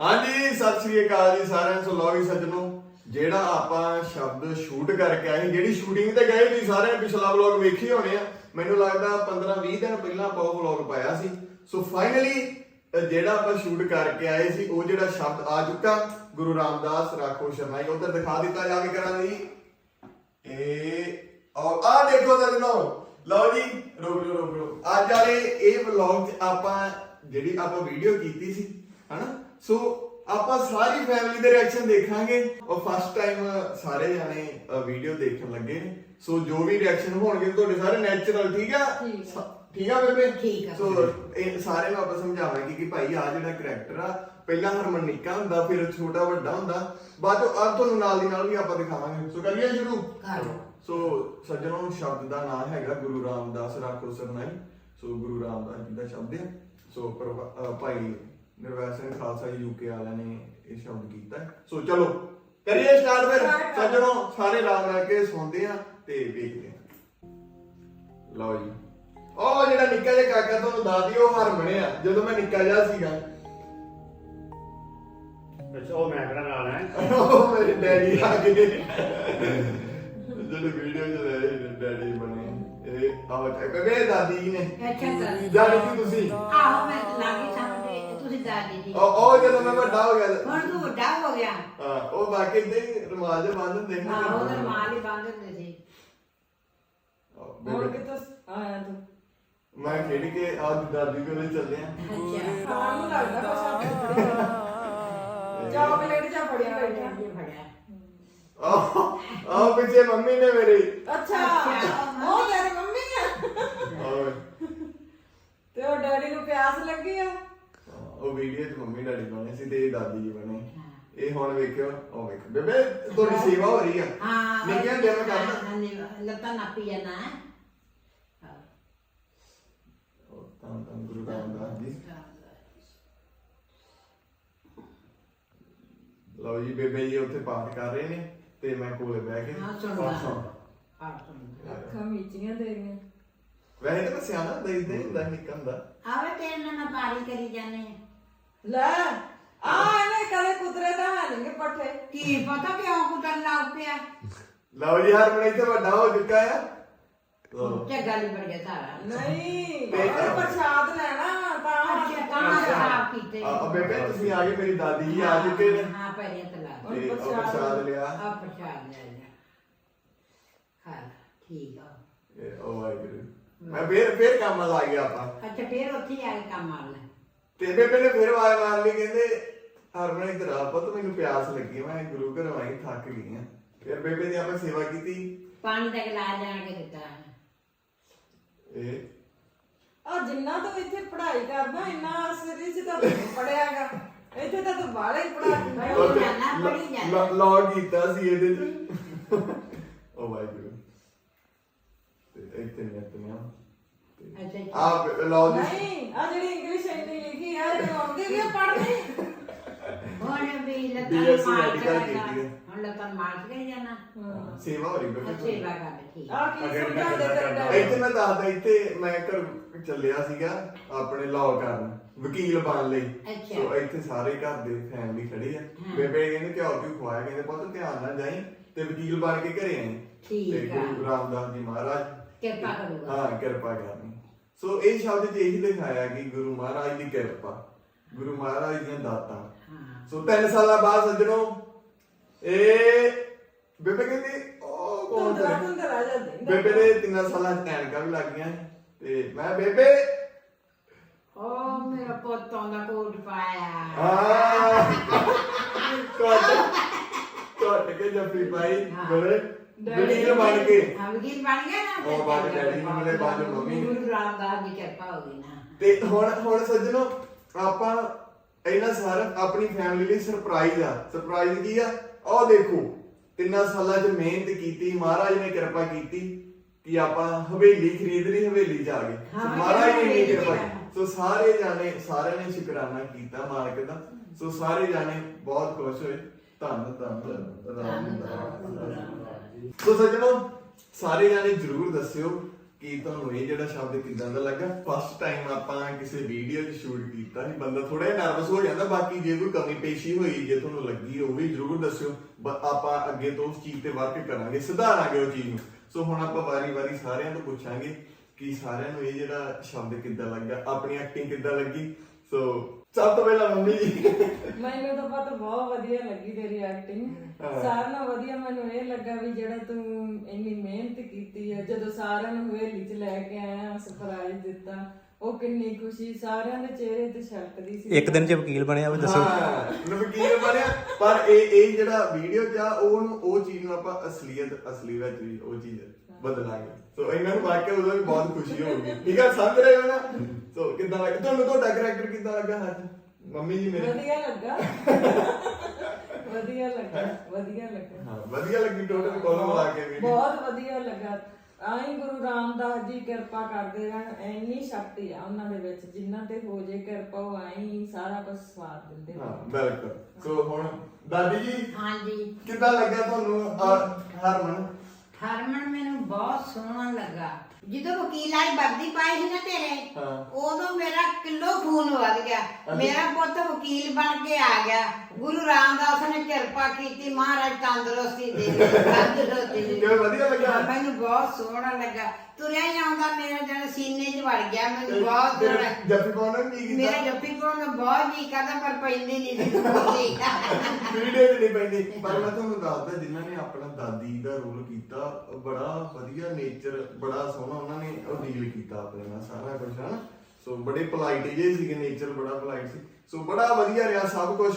ਹਾਂਜੀ, ਸਤਿ ਸ੍ਰੀ ਅਕਾਲ ਜੀ ਸਾਰਿਆਂ ਨੂੰ, ਸੋ ਲਓ ਜੀ ਸੱਜਣੋ, ਜਿਹੜਾ ਆਪਾਂ ਸ਼ਬਦ ਸ਼ੂਟ ਕਰਕੇ ਆਏ ਜਿਹੜੀ ਸ਼ੂਟਿੰਗ ਤੇ ਗਏ ਤੁਸੀਂ ਸਾਰਿਆਂ ਪਿਛਲਾ ਵਲੌਗ ਵੇਖੇ ਹੋਣੇ ਆ। ਮੈਨੂੰ ਲੱਗਦਾ 15 20 ਦਿਨ ਪਹਿਲਾਂ ਆਪਾਂ ਉਹ ਵਲੌਗ ਪਾਇਆ ਸੀ। ਸੋ ਫਾਈਨਲੀ ਜਿਹੜਾ ਆਪਾਂ ਸ਼ੂਟ ਕਰਕੇ ਆਏ ਸੀ, ਉਹ ਜਿਹੜਾ ਸ਼ਬਦ ਆ ਚੁੱਕਾ, ਗੁਰੂ ਰਾਮਦਾਸ ਰਾਖੋ ਸ਼ਰਮਾ ਜੀ। ਉਧਰ ਦਿਖਾ ਦਿੱਤਾ ਜਾਵੇ ਕਰਾਂ ਜੀ। ਇਹ ਔਰ ਆ ਦੇਖੋ ਸੱਜਣੋ, ਲਓ ਜੀ, ਰੁਕ ਰੁਕ ਰੁਕ ਰੁਕ ਅੱਜ ਵਾਲੇ ਇਹ ਵਲੌਗ 'ਚ ਆਪਾਂ, ਜਿਹੜੀ ਆਪਾਂ ਵੀਡੀਓ ਕੀਤੀ ਸੀ, ਹਨਾ? ਸੋ ਆਪਾਂ ਸਾਰੀ ਫੈਮਿਲੀ ਦੇ ਰਿਐਕਸ਼ਨ ਦੇਖਾਂਗੇ। ਔਰ ਫਸਟ ਟਾਈਮ ਸਾਰੇ ਜਾਣੇ ਵੀਡੀਓ ਦੇਖਣ ਲੱਗੇ ਨੇ। ਸੋ ਜੋ ਵੀ ਰਿਐਕਸ਼ਨ ਹੋਣਗੇ ਤੁਹਾਡੇ ਸਾਰੇ ਨੈਚੁਰਲ ਠੀਕ ਆ? ਠੀਕ ਆ। ਬੇਬੇ? ਠੀਕ ਆ। ਸੋ ਇਹ ਸਾਰੇ ਨੂੰ ਆਪਾਂ ਸਮਝਾਵਾਂਗੇ ਕਿ ਭਾਈ ਆ ਜਿਹੜਾ ਕਰੈਕਟਰ ਆ ਪਹਿਲਾਂ ਹਰਮਨ ਨਿੱਕਾ ਹੁੰਦਾ ਫਿਰ ਛੋਟਾ ਵੱਡਾ ਹੁੰਦਾ। ਬਾਅਦ ਚੋਂ ਆ ਤੁਹਾਨੂੰ ਨਾਲ ਦੀ ਨਾਲ ਵੀ ਆਪਾਂ ਦਿਖਾਵਾਂਗੇ। ਸੋ ਕਰੀਏ ਸ਼ੁਰੂ? ਕਰ। ਸੋ ਸੱਜਣੋਂ ਸ਼ਬਦ ਦਾ ਨਾਮ ਹੈਗਾ ਗੁਰੂ ਰਾਮਦਾਸ ਰਾਖੋ ਸਰਨਾਈ। ਸੋ ਗੁਰੂ ਰਾਮਦਾਸ ਜੀ ਦਾ ਸ਼ਬਦ ਹੈ ਸੋ ਭਾਈ ਨਿਰਵੈਰ ਸਿੰਘ ਖਾਲਸਾ ਜੀ ਯੂਕੇ ਵਾਲਿਆਂ ਨੇ ਇਹ ਸ਼ਬਦ ਕੀਤਾ। ਹੈ। ਸੋ ਚਲੋ ਕਰੀਏ ਸਟਾਰਟ ਫਿਰ। ਸੱਜਣੋਂ ਸਾਰੇ ਰਾਮ ਨਾਲ ਕੇ ਸੁਣਦੇ ਆ ਤੇ ਵੇਖਦੇ ਆ। ਲਓ ਜੀ। ਉਹ ਜਿਹੜਾ ਨਿੱਕਾ ਜਿਹਾ ਕਾਕਾ ਤੁਹਾਨੂੰ ਦੱਸਦੀ ਉਹ ਹਰਮਨ ਆ। ਜਦੋਂ ਮੈਂ ਨਿੱਕਾ ਜਿਹਾ ਸੀਗਾ। ਅੱਛਾ ਉਹ ਮੈਂ ਕਿਹੜਾ ਨਾਲ ਹੈ ਉਹ ਮੇਰੇ ਡੈਡੀ ਆ ਗਏ। ਜਦੋਂ ਵੀਡੀਓ ਚ ਰਹੇ ਡੈਡੀ ਬਣੇ। ਇਹ ਆਹ ਬੇਬੇ ਦਾਦੀ ਜੀ ਨੇ। ਅੱਛਾ ਜਦ ਕਿ ਤੁਸੀਂ? ਆਹੋ ਮੈਂ ਲਾਗੇ ਤੁਸੀਂ ਦਾਦੀ। ਜੀ ਉਹ ਉਹ ਜਦੋਂ ਮੈਂ ਵੱਡਾ ਹੋ ਗਿਆ ਹੁਣ ਤੂੰ ਵੱਡਾ ਹੋ ਗਿਆ। ਹਾਂ, ਉਹ ਬਾਕੀ ਦੇ ਰਮਾਜ ਬੰਨ ਹੁੰਦੇ ਨੇ ਹਾਂ ਉਹਦੇ ਮਾਲ ਹੀ ਬੰਦ ਹੁੰਦੇ ਸੀ। ਆਹ, ਹੁਣ ਬੇਬੇ, ਕਿਤੋਂ ਆਇਆ ਤੂੰ? ਮੈਂ ਖੇਡ ਕੇ ਆ ਦਾਦੀ ਕੋਲੇ ਚੱਲੇ ਆ ਅੱਛਾ। ਖਾਣ ਨੂੰ ਲੱਗਦਾ ਕੁਛ ਚਾਕਲੇਟ ਜਾਂ ਫੜੀ ਬੈਠਾ ਇਹ ਫੜਿਆ। ਆਹ ਆਹ ਪਿੱਛੇ ਮੰਮੀ ਨੇ ਮੇਰੀ। ਅੱਛਾ। ਉਹ ਤੇਰੀ ਮੰਮੀ ਆ। ਆਹ, ਤੇ ਉਹ ਡੈਡੀ ਨੂੰ ਪਿਆਸ ਲੱਗੀ ਆ? ਉਹ ਵੀਡੀਓ ਚ ਮੰਮੀ ਡੈਡੀ ਬਣੇ ਸੀ ਤੇ ਇਹ ਦਾਦੀ ਜੀ ਬਣੇ। ਇਹ ਹੁਣ ਵੇਖਿਓ ਉਹ ਵੇਖ ਬੇਬੇ ਤੁਹਾਡੀ ਸੇਵਾ ਹੋ ਰਹੀ ਆ। ਹਾਂ ਨਿੱਕਿਆਂ ਹੁੰਦਿਆਂ ਮੈਂ ਕਰਦਾ। ਹਾਂ, ਨਹੀਂ, ਲੱਤਾਂ ਨਾਪੀ ਜਾਣਾ ਹੈ। ਉਹ ਤਾਂ ਤਾਂ ਗੁਰੂ ਰਾਮਦਾਸ ਜੀ। ਲਓ ਜੀ ਬੇਬੇ ਜੀ ਉੱਥੇ ਪਾਠ ਕਰ ਰਹੇ ਨੇ ਤੇ ਮੈਂ ਕੋਲੇ ਬਹਿ ਕੇ ਹਾਂ, ਸੁਣ। ਲਾ। ਸੁਣਦਾ। ਹਾਂ ਸੁਣ। ਅੱਖਾਂ ਮੀਚੀਆਂ ਤੇਰੀਆਂ। ਵੈਸੇ ਤਾਂ ਮੈਂ ਸਿਆਣਾ ਹੀ ਹੁੰਦਾ ਨਿੱਕਾ ਹੁੰਦਾ। ਆਵੇ ਤੇਰੇ ਨਾਲ ਮੈਂ ਪਾਰੀ ਕਰੀ ਜਾਣੇ ਲੈ ਆ ਇਹਨੇ ਕਦੇ ਕੁਤਰੇ ਦਾ ਹਾਲਣਗੇ ਪੱਠੇ। ਕੀ ਪਤਾ ਕਿਉਂ ਕੁੱਟਣ ਲੱਗ ਪਿਆ ਲਓ ਜੀ ਹਰਮਨ ਇੱਥੇ ਵੱਡਾ ਹੋ ਚੁੱਕਾ ਆ। ਲਓ। ਨਹੀਂ ਬਣ ਗਿਆ ਸਾਰਾ। ਨਹੀਂ ਤੇ- ਉਹ ਪ੍ਰਸ਼ਾਦ ਲੈਣਾ ਤਾਂ ਅੱਛਾ ਤਾਂ ਖਰਾਬ ਕੀਤੇ। ਆ ਆ ਬੇਬੇ ਤੁਸੀਂ ਆ ਗਏ ਮੇਰੀ ਦਾਦੀ ਜੀ ਆ ਚੁੱਕੇ ਨੇ। ਹਾਂ ਪੈਰੀਆਂ ਤੇ ਲਾ ਹੁਣ ਤੇ ਉਹ ਪ੍ਰਸ਼ਾਦ- ਲਿਆ। ਆ ਪ੍ਰਸ਼ਾਦ ਲੈ ਲਿਆ। ਖਾ ਲਾ, ਠੀਕ ਆ। ਇਹ ਉਹ ਵਾਹਿਗੁਰੂ। ਮੈਂ ਫੇਰ ਫੇਰ ਕੰਮ ਲਾ ਗਿਆ ਆਪਾਂ। ਅੱਛਾ ਫੇਰ ਉੱਥੇ ਹੀ ਆ ਕੇ ਕੰਮ ਆ ਲੈ ਤੇ ਬੇਬੇ ਨੇ ਫਿਰ ਆਵਾਜ਼ ਮਾਰ ਲਈ ਕਹਿੰਦੇ ਹਰਮਨ ਇੱਧਰ ਆ ਪੁੱਤ ਮੈਨੂੰ ਪਿਆਸ ਲੱਗੀ। ਮੈਂ ਗੁਰੂ ਘਰ ਆਈ ਥੱਕ ਗਈ ਆ। ਫਿਰ ਬੇਬੇ ਦੀ ਆਪਾਂ ਸੇਵਾ ਕੀਤੀ। ਪਾਣੀ ਦਾ ਗਲਾਸ ਜਾਣ ਕੇ ਦਿੱਤਾ। ਇਹ? ਆ ਜਿੰਨਾ ਤੂੰ ਇੱਥੇ ਪੜ੍ਹਾਈ ਕਰਦਾ ਇੰਨਾ ਸਿਰੀ ਚ ਤਾਂ ਤੂੰ ਪੜਿਆਗਾ ਇੱਥੇ ਤਾਂ ਤੂੰ ਬਾਹਲਾ ਹੀ ਪੜਾ ਪੜ੍ਹੀ ਜਾਣਾ, ਪੜ੍ਹੀ ਜਾਣਾ। ਲੌਗ ਕੀਤਾ ਸੀ ਇਹਦੇ ਚ। ਉਹ ਵਾਹਿਗੁਰੂ। ਤੇ ਇੱਥੇ ਨਿਤਨਿਆ ਅੱਛਾ ਅੱਛਾ। ਆਪ ਲਓ ਜੀ। ਨਹੀਂ ਆ ਜਿਹੜੀ ਇੰਗਲਿਸ਼ ਇੰਨੀ ਲਿਖੀ ਆ ਇਹ ਆਉਂਦੀ ਵੀ ਆ ਪੜ੍ਹਨੀ ਹੁਣ ਵੀ ਲੱਤਾਂ BSc ਮਾਰ medical ਕੇ ਕੀਤੀ ਹੈ। ਹੁਣ ਲੱਤਾਂ ਮਾਰ ਕੇ ਜਾਣਾ ਸੇਵਾ ਹੋ ਰਹੀ ਬੇਬੇ ਅੱਛੇ ਤੁਹਾਡੀ। ਲਗਾ ਠੀਕ ਆ ਕੀ ਅਗਰ ਸਮਝਾਉਂਦੇ ਮੈਂ ਤੇਰੇ ਕਰਦਾ- ਡੈਡੀ ਇੱਥੇ ਮੈਂ ਦੱਸਦਾ ਇੱਥੇ ਮੈਂ ਘਰ ਚੱਲਿਆ ਸੀਗਾ ਆਪਣੇ ਲਾਅ ਕਰਨ ਵਕੀਲ ਬਣ ਲਈ ਅੱਛਾ। ਸੋ ਇੱਥੇ ਸਾਰੇ ਘਰ ਦੇ ਫੈਮਿਲੀ ਖੜੀ ਆ ਹਾਂ। ਬੇਬੇ ਕਹਿੰਦੇ ਕਿ ਔਰ ਕਿਉਂ ਖਵਾਇਆ ਕਹਿੰਦੇ ਪੁੱਤ ਧਿਆਨ ਨਾਲ ਜਾਈ ਤੇ ਵਕੀਲ ਬਣ ਕੇ ਘਰੇ ਆਈ ਠੀਕ ਤੇ ਆ। ਗੁਰੂ ਰਾਮਦਾਸ ਜੀ ਮਹਾਰਾਜ ਕਿਰਪਾ ਕਰੂਗਾ ਹਾਂ ਕਿਰਪਾ ਕਰਨੀ ਸੋ ਇਹ ਸ਼ਬਦ ਚ ਇਹੀ ਦਿਖਾਇਆ ਕਿ ਗੁਰੂ ਮਹਾਰਾਜ ਦੀ ਕਿਰਪਾ ਗੁਰੂ ਮਹਾਰਾਜ ਦੀਆਂ ਦਾਤਾਂ। ਸੋ ਤਿੰਨ ਸਾਲਾਂ ਬਾਅਦ ਸੱਜਣੋ ਇਹ ਬੇਬੇ ਕਹਿੰਦੀ ਉਹ ਕੌਣ ਤੇ ਬੇਬੇ ਦੇ ਤਿੰਨਾਂ ਸਾਲਾਂ ਚ ਐਨਕਾਂ ਵੀ ਲੱਗ ਗਈਆਂ। ਤੇ ਮੈਂ ਬੇਬੇ! ਓ ਮੇਰਾ ਪੁੱਤਾਂ ਦਾ ਕੋਟ ਪਾਇਆ। ਹਾਂ। ਕੱਟ ਕੱਟ ਕੇ ਜੱਫੀ ਪਾਈ। ਬੜੇ। ਵਕੀਲ ਬਣ ਕੇ। ਹਾਂ ਵਕੀਲ ਬਣ ਗਿਆ ਨਾ ਉਹ ਬਾਅਦ ਡੈਡੀ ਨੂੰ ਮਿਲੇ, ਬਾਅਦ ਚ ਮੰਮੀ ਨੂੰ। ਗੁਰੂ ਰਾਮਦਾਸ ਦੀ ਕਿਰਪਾ ਹੋ ਗਈ ਨਾ। ਤੇ ਹੁਣ ਹੁਣ ਸੱਜਣੋ ਆਪਾਂ ਇਹਨਾਂ ਸਾਰਾ ਆਪਣੀ ਫੈਮਿਲੀ ਲਈ ਸਰਪ੍ਰਾਈਜ਼ ਆ। ਸਰਪ੍ਰਾਈਜ਼ ਕੀ ਆ? ਆਹ ਦੇਖੋ ਤਿੰਨਾਂ ਸਾਲਾਂ 'ਚ ਮਿਹਨਤ ਕੀਤੀ ਮਹਾਰਾਜ ਨੇ ਕਿਰਪਾ ਕੀਤੀ ਕਿ ਆਪਾਂ ਹਵੇਲੀ ਖਰੀਦ ਲਈ ਹਵੇਲੀ ਜਾ ਗਏ ਸੋ ਹਾਂ, ਮਹਾਰਾਜ ਨੇ ਇੰਨੀ ਕਿਰਪਾ। ਕੀਤੀ। ਸੋ ਸਾਰੇ ਜਾਣੇ ਸਾਰਿਆਂ ਨੇ ਸ਼ੁਕਰਾਨਾ ਕੀਤਾ ਮਾਲਕ ਦਾ। ਸੋ ਸਾਰੇ ਜਾਣੇ ਬਹੁਤ ਖੁਸ਼ ਹੋਏ। ਧੰਨ ਧੰਨ ਰਾਮਦਾਸ ਸੋ ਸੱਜਣੋ ਸਾਰੇ ਜਾਣੇ ਜਰੂਰ ਦੱਸਿਓ ਕਿ ਤੁਹਾਨੂੰ ਇਹ ਜਿਹੜਾ ਸ਼ਬਦ ਕਿਦਾਂ ਦਾ ਲੱਗਾ। ਫਸਟ ਟਾਈਮ ਆਪਾਂ ਕਿਸੇ ਵੀਡੀਓ 'ਚ ਸ਼ੂਟ ਕੀਤਾ ਸੀ ਬੰਦਾ ਥੋੜਾ ਜਿਹਾ ਨਰਵਸ ਹੋ ਜਾਂਦਾ ਬਾਕੀ ਜੇ ਕੋਈ ਕਮੀ ਪੇਸ਼ੀ ਹੋਈ ਜੇ ਤੁਹਾਨੂੰ ਲੱਗੀ ਉਹ ਵੀ ਜਰੂਰ ਦੱਸਿਓ। ਆਪਾਂ ਅੱਗੇ ਤੋਂ ਉਸ ਚੀਜ਼ ਤੇ ਵਰਕ ਕਰਾਂਗੇ ਸੁਧਾਰਾਂਗੇ ਉਹ ਚੀਜ਼ ਨੂੰ। ਸੋ ਹੁਣ ਆਪਾਂ ਵਾਰੀ-ਵਾਰੀ ਸਾਰਿਆਂ ਤੋਂ ਪੁੱਛਾਂਗੇ ਕਿ ਸਾਰਿਆਂ ਨੂੰ ਇਹ ਜਿਹੜਾ ਸ਼ਬਦ ਕਿੱਦਾਂ ਲੱਗਾ ਆਪਣੀ ਐਕਟਿੰਗ ਕਿੱਦਾਂ ਲੱਗੀ। ਸੋ ਸਭ ਤੋਂ ਪਹਿਲਾਂ ਮੰਮੀ ਜੀ। ਮੈਨੂੰ ਤਾਂ ਪਤਾ ਬਹੁਤ ਵਧੀਆ ਲੱਗੀ ਤੇਰੀ ਐਕਟਿੰਗ ਸਾਰਿਆਂ ਨਾਲੋਂ ਵਧੀਆ ਮੈਨੂੰ ਇਹ ਲੱਗਾ ਵੀ ਜਿਹੜਾ ਤੂੰ ਇੰਨੀ ਮਿਹਨਤ ਕੀਤੀ ਹੈ ਜਦੋਂ ਸਾਰਿਆਂ ਨੂੰ ਹਵੇਲੀ 'ਚ ਲੈ ਕੇ ਆਇਆ ਸਰਪ੍ਰਾਈਜ਼ ਦਿੱਤਾ ਉਹ ਕਿੰਨੀ ਖੁਸ਼ੀ ਸਾਰਿਆਂ ਦੇ ਚਿਹਰੇ ਤੇ ਛਲਕਦੀ ਸੀ। ਇੱਕ ਦਿਨ ਚ ਵਕੀਲ ਬਣਿਆ ਵੀ ਦੱਸੋ। ਹਾਂ ਨਵਕੀਰ ਬਣਿਆ ਪਰ ਇਹ ਇਹ ਜਿਹੜਾ ਵੀਡੀਓ ਚ ਆ ਉਹਨੂੰ ਉਹ ਚੀਜ਼ ਨੂੰ ਆਪਾਂ ਅਸਲੀਅਤ ਅਸਲੀ ਵਿੱਚ ਵੀ ਉਹ ਚੀਜ਼ ਬਦਲਾਂਗੇ। ਸੋ ਇਹਨਾਂ ਨੂੰ ਵਾਕਿਆ ਉਦੋਂ ਵੀ ਬਹੁਤ ਖੁਸ਼ੀ ਹੋਊਗੀ। ਠੀਕ ਆ ਸਮਝ ਰਹੇ ਹੋ ਨਾ? ਸੋ ਕਿੱਦਾਂ ਲੱਗਾ? ਤੁਹਾਨੂੰ ਤੁਹਾਡਾ ਕੈਰੈਕਟਰ ਕਿੱਦਾਂ ਲੱਗਾ ਅੱਜ? ਮੰਮੀ ਜੀ ਮੇਰੇ ਵਧੀਆ ਲੱਗਾ। ਵਧੀਆ ਲੱਗਾ ਵਧੀਆ ਲੱਗਾ। ਹਾਂ ਵਧੀਆ ਲੱਗੀ ਟੋਟਲ ਕੋਲ ਮਿਲਾ ਕੇ ਵੀਡੀਓ। ਬਹੁਤ ਵਧੀਆ ਲੱਗਾ। ਆਈ ਗੁਰੂ ਰਾਮਦਾਸ ਜੀ ਕਿਰਪਾ ਕਰਦੇ ਰਹਿਣ ਇੰਨੀ ਸ਼ਕਤੀ ਆ ਉਹਨਾਂ ਦੇ ਵਿੱਚ ਜਿਨ੍ਹਾਂ ਤੇ ਹੋ ਜੇ ਕਿਰਪਾ ਉਹ ਆਈ ਸਾਰਾ ਕੁਝ ਸਵਾਰ ਦਿੰਦੇ ਹਾਂ ਬਿਲਕੁਲ। ਸੋ ਹੁਣ ਦਾਦੀ ਜੀ ਹਾਂਜੀ। ਕਿੱਦਾਂ ਲੱਗਾ ਤੁਹਾਨੂੰ ਹਰਮਨ? ਹਰਮਨ ਮੈਨੂੰ ਬਹੁਤ ਸੋਹਣਾ ਲੱਗਾ। ਜਦੋਂ ਵਕੀਲ ਆਈ ਵਰਦੀ ਪਾਈ ਸੀ ਨਾ ਤੇਰੇ ਹਾਂ। ਉਦੋਂ ਮੇਰਾ ਕਿਲੋ ਖੂਨ ਵੱਧ ਗਿਆ। ਮੇਰਾ ਪੁੱਤ ਵਕੀਲ ਬਣ ਕੇ ਆ ਗਿਆ। ਗੁਰੂ ਰਾਮਦਾਸ ਨੇ ਕਿਰਪਾ ਕੀਤੀ ਮਹਾਰਾਜ ਤੰਦਰੁਸਤੀ ਦੇ ਤੰਦਰੁਸਤੀ ਦੇ ਕਿਵੇਂ ਵਧੀਆ ਲੱਗਾ? ਹਾਂ, ਮੈਨੂੰ ਬਹੁਤ ਸੋਹਣਾ ਲੱਗਾ। ਤੁਰਿਆ ਹੀ ਆਉਂਦਾ ਮੇਰਾ ਜਨ ਸੀਨੇ 'ਚ ਵੜ ਗਿਆ ਮੈਨੂੰ ਬਹੁਤ ਤੇਰੇ ਸੋਹਣਾ ਜੱਫੀ ਪਾਉਣਾ ਵੀ ਨਹੀਂ ਮੇਰਾ ਕੀਤਾ ਜੱਫੀ ਪਾਉਣ ਨੂੰ ਬਹੁਤ ਜੀ ਕਰਦਾ ਪਰ ਪੈਂਦੀ ਨਹੀਂ ਸੀ ਬੋਲਦੀ ਵੀਡੀਓ ਚ ਨਹੀਂ ਪੈਂਦੀ। ਪਰ ਮੈਂ ਤੁਹਾਨੂੰ ਦੱਸਦਾ ਜਿਨ੍ਹਾਂ ਨੇ ਆਪਣਾ ਦਾਦੀ ਦਾ ਰੋਲ ਕੀਤਾ ਬੜਾ ਵਧੀਆ ਨੇਚਰ ਬੜਾ ਸੋਹਣਾ ਉਹਨਾਂ ਨੇ ਉਹ ਡੀਲ ਕੀਤਾ ਆਪਣੇ ਨਾਲ ਸਾਰਾ ਕੁਝ ਹਨਾ? ਸੋ ਬੜੇ ਪੋਲਾਈਟ ਜੇ ਸੀਗੇ ਨੇਚਰ ਬੜਾ ਪੋਲਾਈਟ ਸੀ। ਸੋ ਬੜਾ ਵਧੀਆ ਰਿਹਾ ਸਭ ਕੁਝ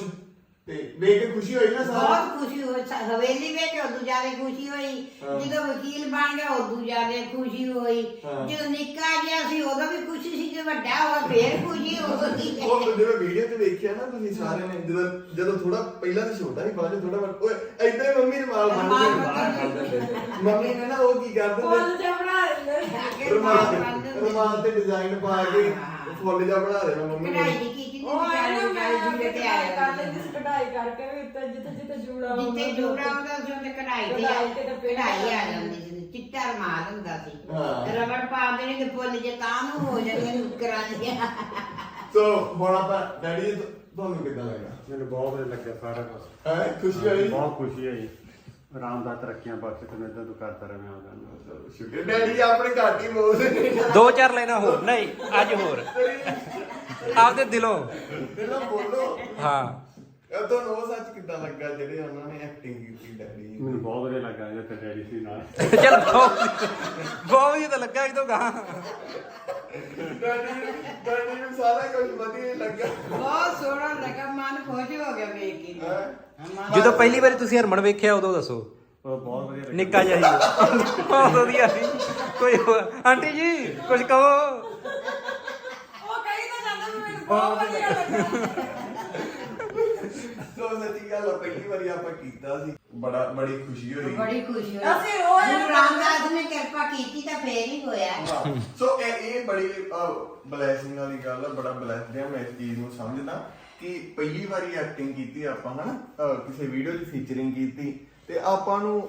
ਤੇ ਵੇਖ ਕੇ ਖੁਸ਼ੀ ਹੋਈ ਨਾ ਸਾਰਾ? ਬਹੁਤ ਖੁਸ਼ੀ ਹੋਈ ਸ- ਹਵੇਲੀ ਵਿੱਚ ਉਦੋਂ ਜ਼ਿਆਦਾ ਖੁਸ਼ੀ ਹੋਈ ਹਾਂ। ਜਦੋਂ ਵਕੀਲ ਬਣ ਗਿਆ ਉਦੋਂ ਜ਼ਿਆਦਾ ਖੁਸ਼ੀ ਹੋਈ। ਹਾਂ। ਜਦੋਂ ਨਿੱਕਾ ਜਿਹਾ ਸੀ ਉਦੋਂ ਵੀ ਖੁਸ਼ੀ ਸੀ ਜੇ ਵੱਡਾ ਹੋਇਆ ਫੇਰ ਖੁਸ਼ੀ ਹੋਈ ਉਹ ਜਿਵੇਂ ਵੀਡੀਓ ਤੇ ਵੇਖਿਆ ਨਾ ਤੁਸੀਂ ਸਾਰਿਆਂ ਨੇ ਜਦੋਂ ਜਦੋਂ ਥੋੜਾ ਪਹਿਲਾਂ ਤਾਂ ਛੋਟਾ ਸੀ ਬਾਅਦ ਥੋੜਾ ਵੱਡਾ। ਓਏ ਏਦਾਂ ਹੀ ਮੰਮੀ ਰਮਾਲ ਰੁਮਾਲ ਬੰਨ੍ਹਦੇ ਬੰਨ੍ਹਦੇ। ਮੰਮੀ ਨੇ ਨਾ ਉਹ ਕੀ ਕਰਦੇ ਫੁੱਲ ਜਿਹਾ ਬਣਾ ਦਿੰਦੇ ਰਮਾਲ ਰਮਾਲ ਤੇ ਡਿਜ਼ਾਈਨ ਪਾ ਕੇ। ਹਾਂ। ਫੁੱਲ ਜਿਹਾ ਬਣਾ ਦੇਣਾ ਮੰਮੀ ਕਢਾਈ ਨੇ ਦੀ ਕੀਤੀ ਉਹ ਹੈ ਨਾ ਮੈਂ ਅੱਗੇ ਤੇ ਕਢਾਈ ਕਰ ਆਇਆ ਲੈਂਦੀ ਸੀ ਕਢਾਈ ਕਰਕੇ ਵੀ ਉੱਤੇ ਜਿੱਥੇ ਜਿੱਥੇ ਜੂੜਾ ਜਿੱਤੇ ਜੋੜਾ ਹੁੰਦਾ ਸੀ ਉਹਦੇ ਕਢਾਈ ਤੇ ਕਢਾਈ ਤੇ ਤਾਂ ਪੇੜ ਕਢਾਈ ਆ ਜਾਂਦੀ ਸੀ ਚਿੱਟਾ ਰਮਾਲ ਹੁੰਦਾ ਸੀ। ਹਾਂ। ਰਬੜ ਪਾ ਦੇਣੇ ਤੇ ਫੁੱਲ ਜੇ ਤਾਂ ਨੂੰ ਹੋ ਜਾਣਗੇ ਨੁਕਰਾਂ ਦੀਆਂ ਸੋ ਹੁਣ ਆਪਾਂ ਡੈਡੀ ਜੀ, ਤੁਹਾਨੂੰ ਕਿੱਦਾਂ ਲੱਗਾ ਮੈਨੂੰ ਬਹੁਤ ਵਧੀਆ ਲੱਗਿਆ ਸਾਰਾ ਕੁਝ ਹੈ ਖੁਸ਼ੀ ਹੋਈ ਬਹੁਤ ਖੁਸ਼ੀ ਹੋਈ। ਆਰਾਮ ਦਾ ਤਰੱਕੀਆਂ ਬਖਸ਼ ਤੇ ਮੈਂ ਤੂੰ ਕਰਦਾ ਰਹਾਂ ਉਹਦਾ। ਚਲੋ ਸ਼ੁਕਰ ਡੈਡੀ ਜੀ ਆਪਣੇ ਘੱਟ ਹੀ ਨੇ ਦੋ ਚਾਰ ਲਾਈਨਾਂ ਹੋਰ। ਨਹੀਂ ਅੱਜ ਹੋਰ। ਆਪਦੇ ਦਿਲੋਂ। ਪਹਿਲਾਂ ਬੋਲੋ। ਹਾਂ। ਇਹ ਤੁਹਾਨੂੰ ਉਹ ਸੱਚ ਕਿੱਦਾਂ ਲੱਗਾ ਜਿਹੜੇ ਉਹਨਾਂ ਨੇ ਐਕਟਿੰਗ ਕੀਤੀ ਡੈਡੀ ਜੀ ਮੈਨੂੰ ਬਹੁਤ ਵਧੀਆ ਲੱਗਾ ਜੇ ਤੇ ਡੈਡੀ ਸੀ ਨਾਲ। ਚਲ ਬਹੁਤ ਬਹੁਤ ਵਧੀਆ ਤਾਂ ਲੱਗਾ ਕਿਤੋਂ ਗਾ ਡੈਡੀ ਡੈਡੀ ਸਾਰਾ ਕੁਝ ਵਧੀਆ ਹੀ ਲੱਗਾ। ਬਹੁਤ ਸੋਹਣਾ ਲੱਗਾ ਮਨ ਖੁਸ਼ ਹੋ ਗਿਆ ਵੇਖ ਕੇ। ਹੈਂ? ਮਨ- ਜਦੋਂ ਪਹਿਲੀ ਵਾਰੀ ਤੁਸੀਂ ਹਰਮਨ ਵੇਖਿਆ ਉਦੋਂ ਦੱਸੋ। ਉਹ ਬਹੁਤ ਵਧੀਆ ਲੱਗਾ। ਨਿੱਕਾ ਜਿਹਾ ਸੀ ਬਹੁਤ ਵਧੀਆ ਸੀ। ਕੋਈ ਹੋਰ- ਆਂਟੀ ਜੀ ਕੁਝ ਕਹੋ। ਉਹ ਕਹੀ ਤਾਂ ਜਾਂਦਾ ਵੀ ਮੈਨੂੰ ਬਹੁਤ ਵਧੀਆ। ਲੱਗਾ। ਸੋ ਸੱਚੀ ਗੱਲ ਆ, ਪਹਿਲੀ ਵਾਰੀ ਆਪਾਂ ਕੀਤਾ ਸੀ। ਬੜਾ ਬੜੀ ਖੁਸ਼ੀ ਹੋਈ। ਬੜੀ ਖੁਸ਼ੀ ਹੋਈ। ਅਸੀਂ ਉਹ ਹੈ ਗੁਰੂ ਰਾਮਦਾਸ ਨੇ ਕਿਰਪਾ ਕੀਤੀ ਤਾਂ ਫੇਰ ਹੀ ਹੋਇਆ ਹਾਂ। ਸੋ ਇਹ ਇਹ ਬੜੀ ਬਲੇਸਿੰਗ ਵਾਲੀ ਗੱਲ ਆ ਬੜਾ ਬਲੈਸਡ ਆ ਮੈਂ ਇਸ ਚੀਜ਼ ਨੂੰ ਸਮਝਦਾ ਕਿ ਪਹਿਲੀ ਵਾਰੀ ਐਕਟਿੰਗ ਕੀਤੀ ਆਪਾਂ ਹਨਾ? ਅਹ ਕਿਸੇ ਵੀਡੀਓ 'ਚ ਫੀਚਰਿੰਗ ਕੀਤੀ ਤੇ ਆਪਾਂ ਨੂੰ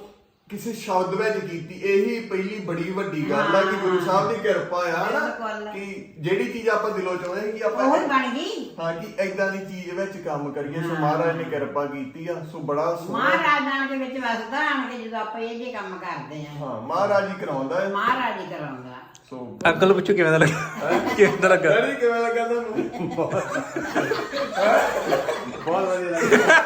ਕਿਸੇ ਸ਼ਬਦ ਵਿੱਚ ਕੀਤੀ ਇਹੀ ਪਹਿਲੀ ਬੜੀ ਗੱਲ ਆ ਕਿ ਗੁਰੂ ਸਾਹਿਬ ਦੀ ਕਿਰਪਾ ਆ ਹਨਾ। ਕਿ ਜਿਹੜੀ ਚੀਜ਼ ਆਪਾਂ ਦਿਲੋਂ ਚਾਹੁੰਦੇ ਕਿ ਆਪਾਂ ਉਹ ਬਣ ਗਈ। ਹਾਂ ਕਿ ਐਦਾਂ ਦੀ ਚੀਜ਼ ਵਿੱਚ ਕੰਮ ਕਰੀਏ। ਸੋ ਮਹਾਰਾਜ ਨੇ ਕਿਰਪਾ ਕੀਤੀ ਆ। ਸੋ ਬੜਾ ਸੋਹਣਾ ਮਹਾਰਾਜਾਂ ਦੇ ਵਿੱਚ ਵਸਦਾ ਆਣ ਕੇ ਜਦੋਂ ਆਪਾਂ ਇਹ ਜੇ ਕੰਮ ਕਰਦੇ ਆ। ਹਾਂ ਮਹਾਰਾਜ ਹੀ ਕਰਾਉਂਦਾ ਹੈ। ਮਹਾਰਾਜ ਹੀ ਕਰਾਉਂਦਾ। ਸੋ ਅੰਕਲ ਪੁੱਛੋ ਕਿਵੇਂ ਦਾ ਲੱਗਾ? ਕਿਵੇਂ ਦਾ ਲੱਗਾ? ਡੈਡੀ ਕਿਵੇਂ ਲੱਗਾ ਤੁਹਾਨੂੰ? ਬਹੁਤ ਵਧੀਆ ਲੱਗਾ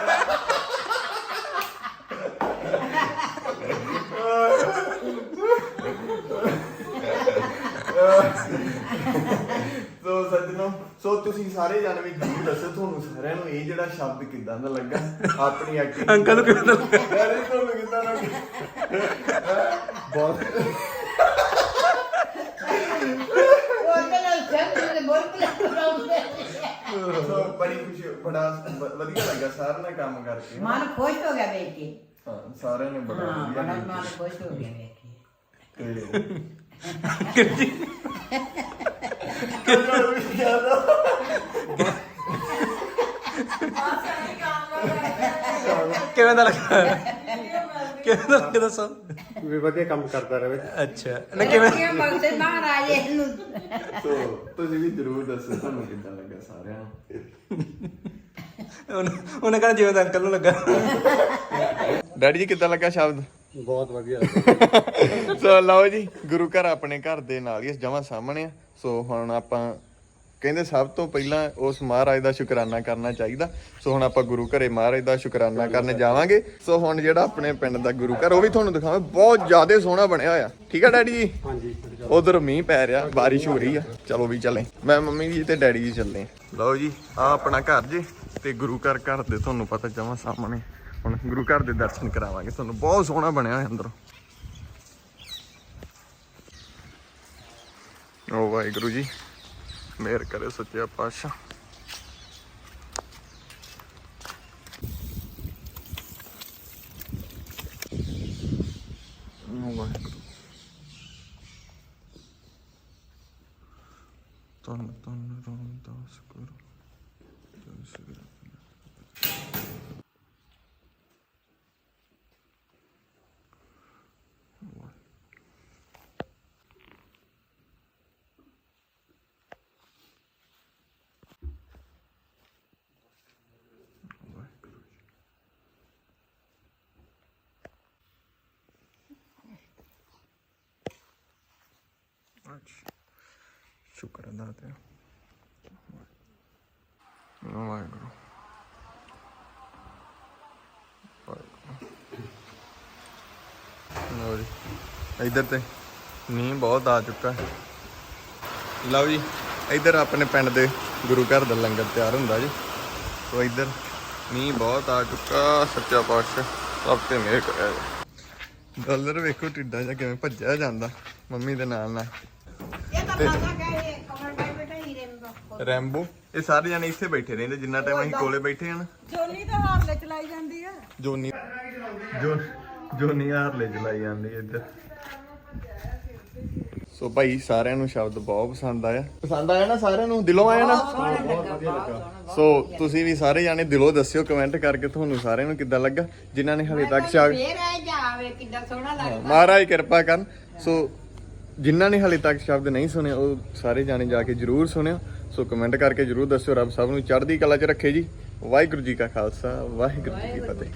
ਸੋ ਸੱਜਣੋ ਸੋ ਤੁਸੀਂ ਸਾਰੇ ਜਾਣੇ ਵੀ ਜਰੂਰ ਦੱਸੋ ਤੁਹਾਨੂੰ ਸਾਰਿਆਂ ਨੂੰ ਇਹ ਜਿਹੜਾ ਸ਼ਬਦ ਕਿਦਾਂ ਦਾ ਲੱਗਾ? ਆਪਣੀ ਐਕਟਿੰਗ ਅੰਕਲ ਨੂੰ ਕਿਵੇਂ ਦਾ ਲੱਗਾ? ਡੈਡੀ ਤੁਹਾਨੂੰ ਕਿਦਾਂ ਲੱਗਾ? ਬਹੁਤ ਬੜੀ ਖੁਸ਼ੀ ਬੜਾ ਵਧੀਆ ਲੱਗਾ ਸਾਰਿਆਂ ਨਾਲ ਕੰਮ ਕਰਕੇ। ਮਨ ਖੁਸ਼ ਹੋ ਗਿਆ ਵੇਖ ਕੇ। ਹਾਂ ਸਾਰਿਆਂ ਨੇ ਬੜਾ ਹਾਂ ਵਧੀਆ ਬੜਾ। ਮਨ ਖੁਸ਼ ਹੋ ਗਿਆ ਵੇਖ ਕੇ। ਤੇ ਕਿੰਨਾ ਵੀ ਕਿਵੇਂ ਦਾ ਲੱਗਾ? ਕਿਵੇਂ ਦਾ ਲੱਗਾ ਦੱਸੋ? ਵੀ ਵਧੀਆ ਕੰਮ ਕਰਦਾ ਰਹੇ। ਅੱਛਾ। ਨਾ ਕਿਵੇਂ? ਕਿਵੇਂ ਬਖਸ਼ੇ ਮਹਾਰਾਜ ਇਹਨੂੰ। ਸੋ ਤੁਸੀਂ ਵੀ ਜਰੂਰ ਦੱਸੋ ਤੁਹਾਨੂੰ ਕਿੱਦਾਂ ਲੱਗਾ ਸਾਰਿਆਂ ਨੂੰ? ਉਹਨੇ ਉਹਨੇ ਕਹਿੰਦਾ ਜਿਵੇਂ ਦਾ ਅੰਕਲ ਨੂੰ ਲੱਗਾ। ਡੈਡੀ ਜੀ ਕਿੱਦਾਂ ਲੱਗਾ ਸ਼ਬਦ? ਬਹੁਤ ਵਧੀਆ। ਸੋ ਲਓ ਜੀ ਗੁਰੂ ਘਰ ਆਪਣੇ ਘਰ ਦੇ ਨਾਲ ਹੀ ਜਮਾ ਸਾਹਮਣੇ ਆ। ਸੋ ਹੁਣ ਆਪਾਂ ਕਹਿੰਦੇ ਸਭ ਤੋਂ ਪਹਿਲਾਂ ਉਸ ਮਹਾਰਾਜ ਦਾ ਸ਼ੁਕਰਾਨਾ ਕਰਨਾ ਚਾਹੀਦਾ। ਸੋ ਹੁਣ ਆਪਾਂ ਗੁਰੂ ਘਰੇ ਮਹਾਰਾਜ ਦਾ ਸ਼ੁਕਰਾਨਾ ਕਰਨ ਜਾਵਾਂਗੇ। ਸੋ ਹੁਣ ਜਿਹੜਾ ਆਪਣੇ ਪਿੰਡ ਦਾ ਗੁਰੂ ਘਰ ਉਹ ਵੀ ਤੁਹਾਨੂੰ ਦਿਖਾਵਾਂ। ਬਹੁਤ ਜ਼ਿਆਦਾ ਸੋਹਣਾ ਬਣਿਆ ਹੋਇਆ। ਠੀਕ ਆ ਡੈਡੀ ਜੀ? ਹਾਂਜੀ। ਉਧਰ ਮੀਂਹ ਪੈ ਰਿਹਾ ਬਾਰਿਸ਼ ਹੋ ਰਹੀ ਆ। ਚਲੋ ਵੀ ਚੱਲੇ। ਮੈਂ ਮੰਮੀ ਜੀ ਤੇ ਡੈਡੀ ਜੀ ਚੱਲੇ ਲਓ ਜੀ ਆ ਆਪਣਾ ਘਰ ਜੀ ਤੇ ਗੁਰੂ ਘਰ ਘਰ ਦੇ ਤੁਹਾਨੂੰ ਪਤਾ ਜਮਾ ਸਾਹਮਣੇ। ਹੁਣ ਗੁਰੂ ਘਰ ਦੇ ਦਰਸ਼ਨ ਕਰਾਵਾਂਗੇ। ਤੁਹਾਨੂੰ ਬਹੁਤ ਸੋਹਣਾ ਬਣਿਆ ਹੋਇਆ ਅੰਦਰੋਂ। ਓ ਵਾਹਿਗੁਰੂ ਜੀ। ਮਿਹਰ ਕਰੇ ਸੱਚਿਆ ਪਾਤਸ਼ਾਹ ਓ ਵਾਹਿਗੁਰੂ ਧੰਨ ਧੰਨ ਰਾਮਦਾਸ ਗੁਰੂ ਜੈ ਸ਼੍ਰੀ ਰਾਮ ਅੱਛਾ ਸ਼ੁਕਰ ਅਦਾ ਤੇ ਵਾਹਿਗੁਰੂ ਵਾਹਿਗੁਰੂ ਲਓ ਜੀ ਇੱਧਰ ਤੇ ਮੀਂਹ ਬਹੁਤ ਆ ਚੁੱਕਾ ਲਓ ਜੀ ਇੱਧਰ ਆਪਣੇ ਪਿੰਡ ਦੇ ਗੁਰੂ ਘਰ ਦਾ ਲੰਗਰ ਤਿਆਰ ਹੁੰਦਾ ਜੀ ਸੋ ਇੱਧਰ ਮੀਂਹ ਬਹੁਤ ਆ ਚੁੱਕਾ ਸੱਚਾ ਪਾਤਸ਼ਾਹ ਸਭ ਤੇ ਮਿਹਰ ਕਰਿਆ ਡਾਲਰ ਵੇਖੋ ਟਿੱਡਾ ਜਿਹਾ ਕਿਵੇਂ ਭੱਜਿਆ ਜਾਂਦਾ। ਮੰਮੀ ਦੇ ਨਾਲ ਨਾਲ। ਤਾਂ ਰੈਂਬੋ। ਇਹ ਸਾਰੇ ਜਣੇ ਇੱਥੇ ਬੈਠੇ ਰਹਿੰਦੇ ਜਿੰਨਾ ਟਾਈਮ ਅਸੀਂ ਕੋਲੇ ਬੈਠੇ ਹਨ ਜੋਨੀ ਤਾਂ ਹਾਰਲੇ ਚਲਾਈ ਜਾਂਦੀ ਆ। ਜੋਨੀ ਜੋ ਜੋਨੀ ਹਾਰਲੇ ਚਲਾਈ ਜਾਂਦੀ ਇੱਧਰ। ਸੋ ਭਾਈ ਸਾਰਿਆਂ ਨੂੰ ਸ਼ਬਦ ਬਹੁਤ ਪਸੰਦ ਆਇਆ। ਪਸੰਦ ਆਇਆ ਨਾ ਸਾਰਿਆਂ ਨੂੰ? ਦਿਲੋਂ ਆਇਆ ਨਾ? ਬਹੁਤ ਵਧੀਆ ਲੱਗਾ। ਸੋ ਤੁਸੀਂ ਵੀ ਸਾਰੇ ਜਾਣੇ ਦਿਲੋਂ ਦੱਸਿਓ ਕਮੈਂਟ ਕਰਕੇ ਤੁਹਾਨੂੰ ਸਾਰਿਆਂ ਨੂੰ ਕਿੱਦਾਂ ਲੱਗਾ? ਜਿਨ੍ਹਾਂ ਨੇ ਹਲੇ ਤੱਕ ਸ਼ਬਦ ਫੇਰ ਆ ਜਾਵੇ ਕਿੱਦਾਂ ਸੋਹਣਾ ਲੱਗਦਾ। ਮਹਾਰਾਜ ਕਿਰਪਾ ਕਰਨ। ਸੋ ਜਿਨ੍ਹਾਂ ਨੇ ਹਲੇ ਤੱਕ ਸ਼ਬਦ ਨਹੀਂ ਸੁਣੇ ਉਹ ਸਾਰੇ ਜਾਣੇ ਜਾ ਕੇ ਜਰੂਰ ਸੁਣਿਓ। ਸੋ ਕਮੈਂਟ ਕਰਕੇ ਜਰੂਰ ਦੱਸਿਓ, ਰੱਬ ਸਭ ਨੂੰ ਚੜ੍ਹਦੀ ਕਲਾ 'ਚ ਰੱਖੇ ਜੀ। ਵਾਹਿਗੁਰੂ ਜੀ ਕਾ ਖਾਲਸਾ, ਵਾਹਿਗੁਰੂ ਜੀ ਕੀ ਫਤਿਹ।